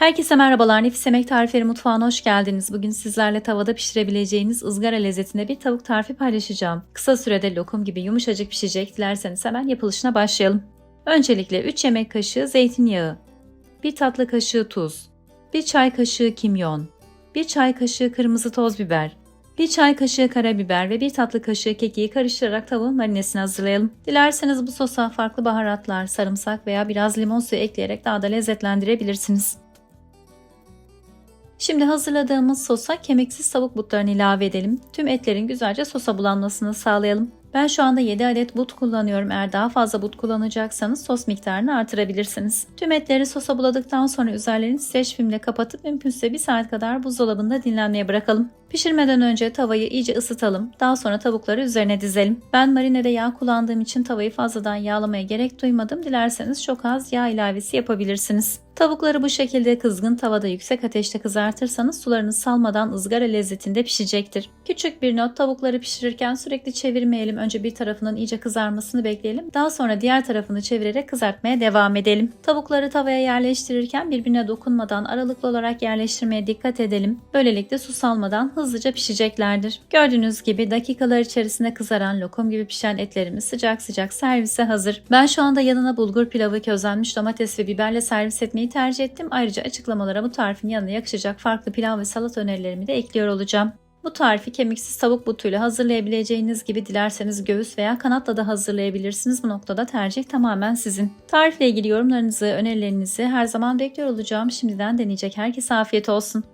Herkese merhabalar. Nefis Yemek Tarifleri Mutfağı'na hoş geldiniz. Bugün sizlerle tavada pişirebileceğiniz ızgara lezzetinde bir tavuk tarifi paylaşacağım. Kısa sürede lokum gibi yumuşacık pişecek. Dilerseniz hemen yapılışına başlayalım. Öncelikle 3 yemek kaşığı zeytinyağı, 1 tatlı kaşığı tuz, 1 çay kaşığı kimyon, 1 çay kaşığı kırmızı toz biber, 1 çay kaşığı karabiber ve 1 tatlı kaşığı kekiği karıştırarak tavuğun marinesini hazırlayalım. Dilerseniz bu sosa farklı baharatlar, sarımsak veya biraz limon suyu ekleyerek daha da lezzetlendirebilirsiniz. Şimdi hazırladığımız sosa kemiksiz tavuk butlarını ilave edelim. Tüm etlerin güzelce sosa bulanmasını sağlayalım. Ben şu anda 7 adet but kullanıyorum. Eğer daha fazla but kullanacaksanız sos miktarını artırabilirsiniz. Tüm etleri sosa buladıktan sonra üzerlerini streç filmle kapatıp mümkünse 1 saat kadar buzdolabında dinlenmeye bırakalım. Pişirmeden önce tavayı iyice ısıtalım. Daha sonra tavukları üzerine dizelim. Ben marinede yağ kullandığım için tavayı fazladan yağlamaya gerek duymadım. Dilerseniz çok az yağ ilavesi yapabilirsiniz. Tavukları bu şekilde kızgın tavada yüksek ateşte kızartırsanız sularını salmadan ızgara lezzetinde pişecektir. Küçük bir not tavukları pişirirken sürekli çevirmeyelim. Önce bir tarafının iyice kızarmasını bekleyelim. Daha sonra diğer tarafını çevirerek kızartmaya devam edelim. Tavukları tavaya yerleştirirken birbirine dokunmadan aralıklı olarak yerleştirmeye dikkat edelim. Böylelikle su salmadan hızlıca pişeceklerdir. Gördüğünüz gibi dakikalar içerisinde kızaran lokum gibi pişen etlerimiz sıcak sıcak servise hazır. Ben şu anda yanına bulgur pilavı, közlenmiş domates ve biberle servis etmeyi tercih ettim. Ayrıca açıklamalara bu tarifin yanına yakışacak farklı pilav ve salat önerilerimi de ekliyor olacağım. Bu tarifi kemiksiz tavuk butuyla hazırlayabileceğiniz gibi dilerseniz göğüs veya kanatla da hazırlayabilirsiniz. Bu noktada tercih tamamen sizin. Tarifle ilgili yorumlarınızı, önerilerinizi her zaman bekliyor olacağım. Şimdiden deneyecek herkese afiyet olsun.